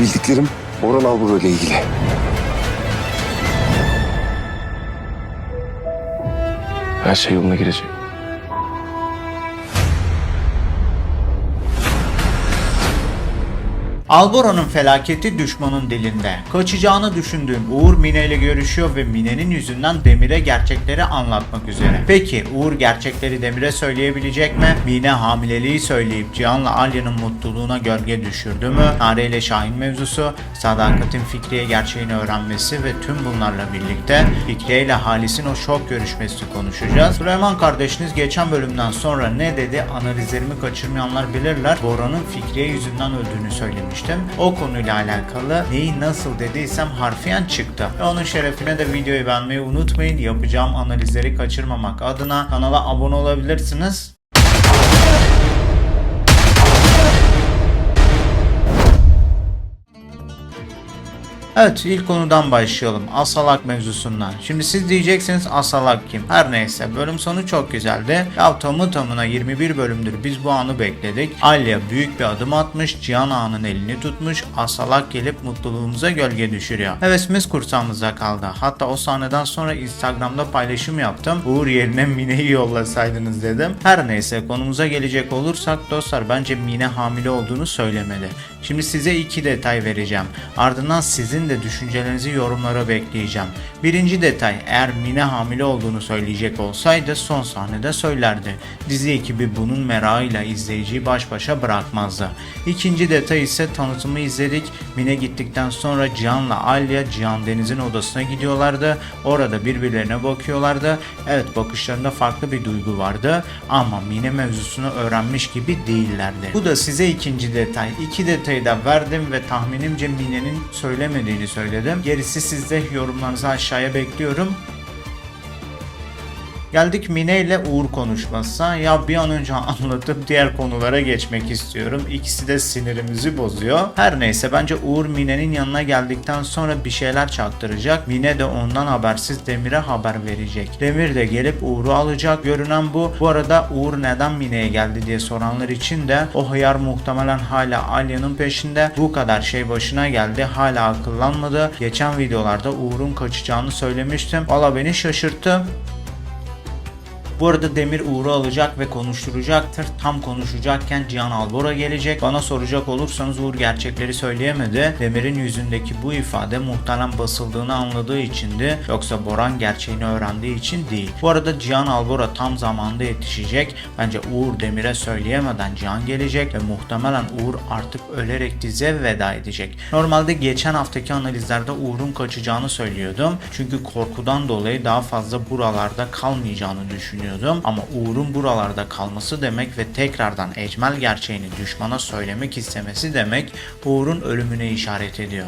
Bildiklerim Orhan Alburo ile ilgili. Her şey yoluna girecek. Alboran'ın felaketi düşmanın dilinde. Kaçacağını düşündüğüm Uğur Mine ile görüşüyor ve Mine'nin yüzünden Demir'e gerçekleri anlatmak üzere. Peki Uğur gerçekleri Demir'e söyleyebilecek mi? Mine hamileliği söyleyip Cihan'la Alya'nın mutluluğuna gölge düşürdü mü? Nare ile Şahin mevzusu, Sadakat'in Fikriye gerçeğini öğrenmesi ve tüm bunlarla birlikte Fikriye ile Halis'in o şok görüşmesini konuşacağız. Süleyman kardeşiniz geçen bölümden sonra ne dedi analizlerimi kaçırmayanlar bilirler. Bora'nın Fikriye yüzünden öldüğünü söylemiştim. O konuyla alakalı neyi nasıl dediysem harfiyen çıktı. Ve onun şerefine de videoyu beğenmeyi unutmayın. Yapacağım analizleri kaçırmamak adına kanala abone olabilirsiniz. Evet ilk konudan başlayalım. Asalak mevzusundan. Şimdi siz diyeceksiniz Asalak kim? Her neyse bölüm sonu çok güzeldi. Ya tamı tamına 21 bölümdür biz bu anı bekledik. Alya büyük bir adım atmış. Cihan Ağa'nın elini tutmuş. Asalak gelip mutluluğumuza gölge düşürüyor. Hevesimiz kursağımızda kaldı. Hatta o sahneden sonra Instagram'da paylaşım yaptım. Uğur yerine Mine'yi yollasaydınız dedim. Her neyse konumuza gelecek olursak dostlar bence Mine hamile olduğunu söylemedi. Şimdi size iki detay vereceğim. Ardından sizin de düşüncelerinizi yorumlara bekleyeceğim. Birinci detay eğer Mine hamile olduğunu söyleyecek olsaydı son sahnede söylerdi. Dizi ekibi bunun merakıyla izleyiciyi baş başa bırakmazdı. İkinci detay ise tanıtımı izledik. Mine gittikten sonra Cihan'la Alya Cihan Deniz'in odasına gidiyorlardı. Orada birbirlerine bakıyorlardı. Evet bakışlarında farklı bir duygu vardı ama Mine mevzusunu öğrenmiş gibi değillerdi. Bu da size ikinci detay. İki detayı da verdim ve tahminimce Mine'nin söylemediğini söyledim. Gerisi sizde yorumlarınızı aşağıya bekliyorum. Geldik Mine ile Uğur konuşmasına. Ya bir an önce anlatıp diğer konulara geçmek istiyorum. İkisi de sinirimizi bozuyor. Her neyse bence Uğur Mine'nin yanına geldikten sonra bir şeyler çaktıracak. Mine de ondan habersiz Demir'e haber verecek. Demir de gelip Uğur'u alacak. Görünen bu. Bu arada Uğur neden Mine'ye geldi diye soranlar için de o hıyar muhtemelen hala Alya'nın peşinde. Bu kadar şey başına geldi. Hala akıllanmadı. Geçen videolarda Uğur'un kaçacağını söylemiştim. Valla beni şaşırttı. Bu arada Demir Uğur'u alacak ve konuşturacaktır. Tam konuşacakken Cihan Albora gelecek. Bana soracak olursanız Uğur gerçekleri söyleyemedi. Demir'in yüzündeki bu ifade muhtemelen basıldığını anladığı içindi. Yoksa Boran gerçeğini öğrendiği için değil. Bu arada Cihan Albora tam zamanda yetişecek. Bence Uğur Demir'e söyleyemeden Cihan gelecek ve muhtemelen Uğur artık ölerek dize veda edecek. Normalde geçen haftaki analizlerde Uğur'un kaçacağını söylüyordum. Çünkü korkudan dolayı daha fazla buralarda kalmayacağını düşünüyordum. Ama Uğur'un buralarda kalması demek ve tekrardan ecmel gerçeğini düşmana söylemek istemesi demek Uğur'un ölümüne işaret ediyor.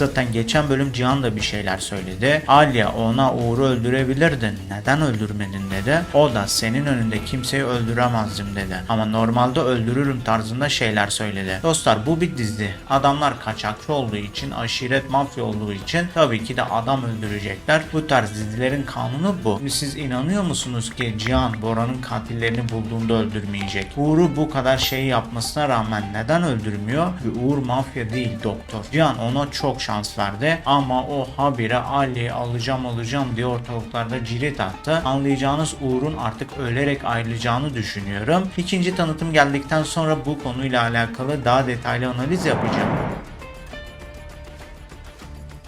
Zaten geçen bölüm Cihan da bir şeyler söyledi. Alya ona Uğur'u öldürebilirdin. Neden öldürmedin dedi. O da senin önünde kimseyi öldüremezdim dedi. Ama normalde öldürürüm tarzında şeyler söyledi. Dostlar bu bir dizi. Adamlar kaçakçı olduğu için, aşiret mafya olduğu için tabii ki de adam öldürecekler. Bu tarz dizilerin kanunu bu. Şimdi siz inanıyor musunuz ki Cihan Bora'nın katillerini bulduğunda öldürmeyecek? Uğur'u bu kadar şey yapmasına rağmen neden öldürmüyor? Uğur mafya değil doktor. Cihan ona çok şans verdi ama o habire Ali'yi alacağım alacağım diye ortalıklarda cirit attı. Anlayacağınız Uğur'un artık ölerek ayrılacağını düşünüyorum. İkinci tanıtım geldikten sonra bu konuyla alakalı daha detaylı analiz yapacağım.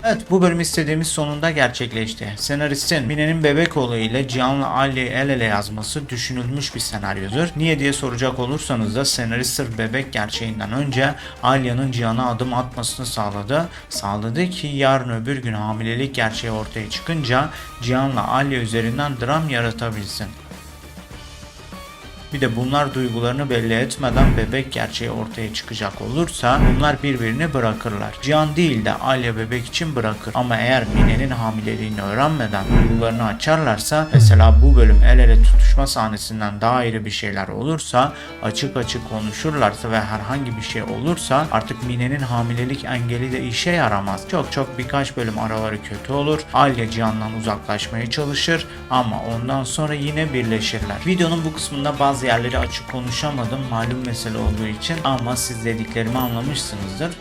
Evet bu bölüm istediğimiz sonunda gerçekleşti. Senaristin Mine'nin bebek olayıyla Cihan'la Ali'yi el ele yazması düşünülmüş bir senaryodur. Niye diye soracak olursanız da senarist sırf bebek gerçeğinden önce Alya'nın Cihan'a adım atmasını sağladı. Sağladı ki yarın öbür gün hamilelik gerçeği ortaya çıkınca Cihan'la Alya üzerinden dram yaratabilsin. Bir de bunlar duygularını belli etmeden bebek gerçeği ortaya çıkacak olursa bunlar birbirini bırakırlar. Cihan değil de Alya bebek için bırakır. Ama eğer Mine'nin hamileliğini öğrenmeden duygularını açarlarsa mesela bu bölüm el ele tutuşma sahnesinden daha ayrı bir şeyler olursa açık açık konuşurlarsa ve herhangi bir şey olursa artık Mine'nin hamilelik engeli de işe yaramaz. Çok çok birkaç bölüm araları kötü olur. Alya Cihan'dan uzaklaşmaya çalışır ama ondan sonra yine birleşirler. Videonun bu kısmında bazı bazı yerleri açık konuşamadım malum mesele olduğu için ama siz dediklerimi anlamışsınızdır.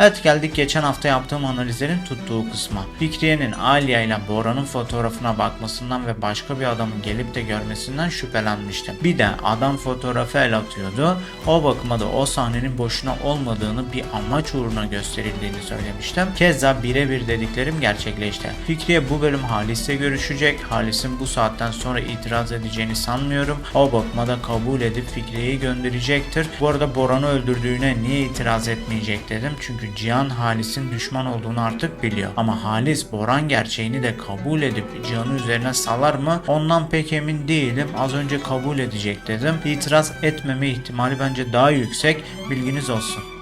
Evet geldik geçen hafta yaptığım analizlerin tuttuğu kısma. Fikriye'nin Aliye ile Bora'nın fotoğrafına bakmasından ve başka bir adamın gelip de görmesinden şüphelenmiştim. Bir de adam fotoğrafı el atıyordu. O bakıma da o sahnenin boşuna olmadığını bir amaç uğruna gösterildiğini söylemiştim. Keza birebir dediklerim gerçekleşti. Fikriye bu bölüm Halis'le görüşecek. Halis'in bu saatten sonra itiraz edeceğini sanmıyorum. O bakıma da kabul edip Fikriye'yi gönderecektir. Bu arada Boran'ı öldürdüğüne niye itiraz etmeyecek dedim. Çünkü Cihan Halis'in düşman olduğunu artık biliyor. Ama Halis Boran gerçeğini de kabul edip Cihan'ı üzerine salar mı? Ondan pek emin değilim. Az önce kabul edecek dedim. İtiraz etmeme ihtimali bence daha yüksek. Bilginiz olsun.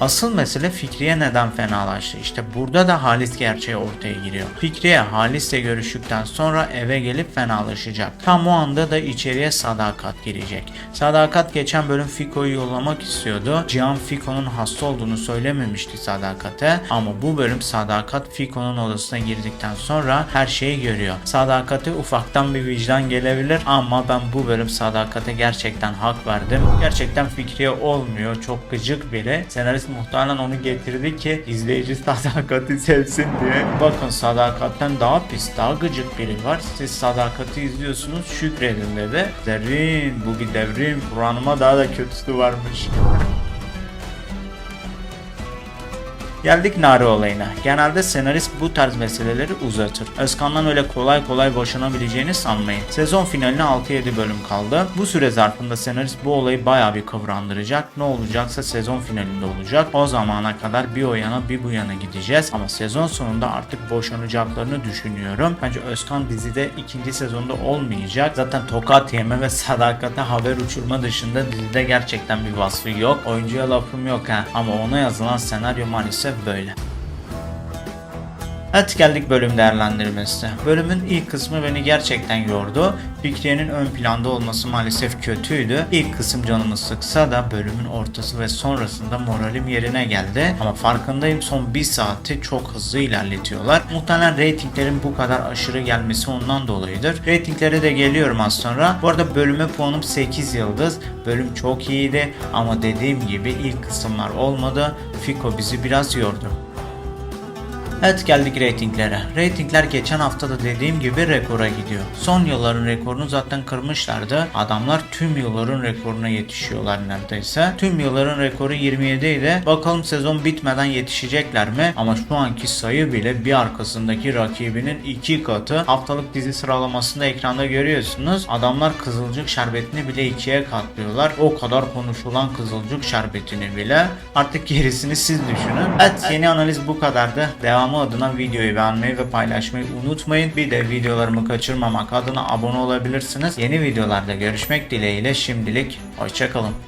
Asıl mesele Fikriye neden fenalaştı? İşte burada da Halis gerçeği ortaya giriyor. Fikriye Halis'le görüştükten sonra eve gelip fenalaşacak. Tam o anda da içeriye Sadakat girecek. Sadakat geçen bölüm Fiko'yu yollamak istiyordu. Cihan Fiko'nun hasta olduğunu söylememişti Sadakat'e ama bu bölüm Sadakat Fiko'nun odasına girdikten sonra her şeyi görüyor. Sadakat'e ufaktan bir vicdan gelebilir ama ben bu bölüm Sadakat'e gerçekten hak verdim. Gerçekten Fikriye olmuyor. Çok gıcık biri. Senarist muhtemelen onu getirdi ki izleyici sadakati sevsin diye. Bakın sadakatten daha pis, daha gıcık biri var. Siz sadakati izliyorsunuz şükredin dedi. Devrim, bu bir devrim. Kur'an'ıma daha da kötüsü varmış. Geldik Nari olayına. Genelde senarist bu tarz meseleleri uzatır. Özkan'dan öyle kolay kolay boşanabileceğini sanmayın. Sezon finaline 6-7 bölüm kaldı. Bu süre zarfında senarist bu olayı bayağı bir kıvrandıracak. Ne olacaksa sezon finalinde olacak. O zamana kadar bir o yana bir bu yana gideceğiz. Ama sezon sonunda artık boşanacaklarını düşünüyorum. Bence Özkan dizide ikinci sezonda olmayacak. Zaten tokat yeme ve sadakate haber uçurma dışında dizide gerçekten bir vasfı yok. Oyuncuya lafım yok ha. Ama ona yazılan senaryo maalesef böyle. Evet geldik bölüm değerlendirmesine. Bölümün ilk kısmı beni gerçekten yordu. Fikriye'nin ön planda olması maalesef kötüydü. İlk kısım canımı sıksa da bölümün ortası ve sonrasında moralim yerine geldi. Ama farkındayım son bir saati çok hızlı ilerletiyorlar. Muhtemelen reytinglerin bu kadar aşırı gelmesi ondan dolayıdır. Reytinglere de geliyorum az sonra. Bu arada bölüme puanım 8 yıldız. Bölüm çok iyiydi ama dediğim gibi ilk kısımlar olmadı. Fiko bizi biraz yordu. Evet geldik reytinglere. Reytingler geçen hafta da dediğim gibi rekora gidiyor. Son yılların rekorunu zaten kırmışlardı. Adamlar tüm yılların rekoruna yetişiyorlar neredeyse. Tüm yılların rekoru 27 idi. Bakalım sezon bitmeden yetişecekler mi? Ama şu anki sayı bile bir arkasındaki rakibinin iki katı. Haftalık dizi sıralamasında ekranda görüyorsunuz. Adamlar Kızılcık şerbetini bile ikiye katlıyorlar. O kadar konuşulan Kızılcık şerbetini bile. Artık gerisini siz düşünün. Evet yeni analiz bu kadardı. Devamı adına videoyu beğenmeyi ve paylaşmayı unutmayın. Bir de videolarımı kaçırmamak adına abone olabilirsiniz. Yeni videolarda görüşmek dileğiyle şimdilik hoşçakalın.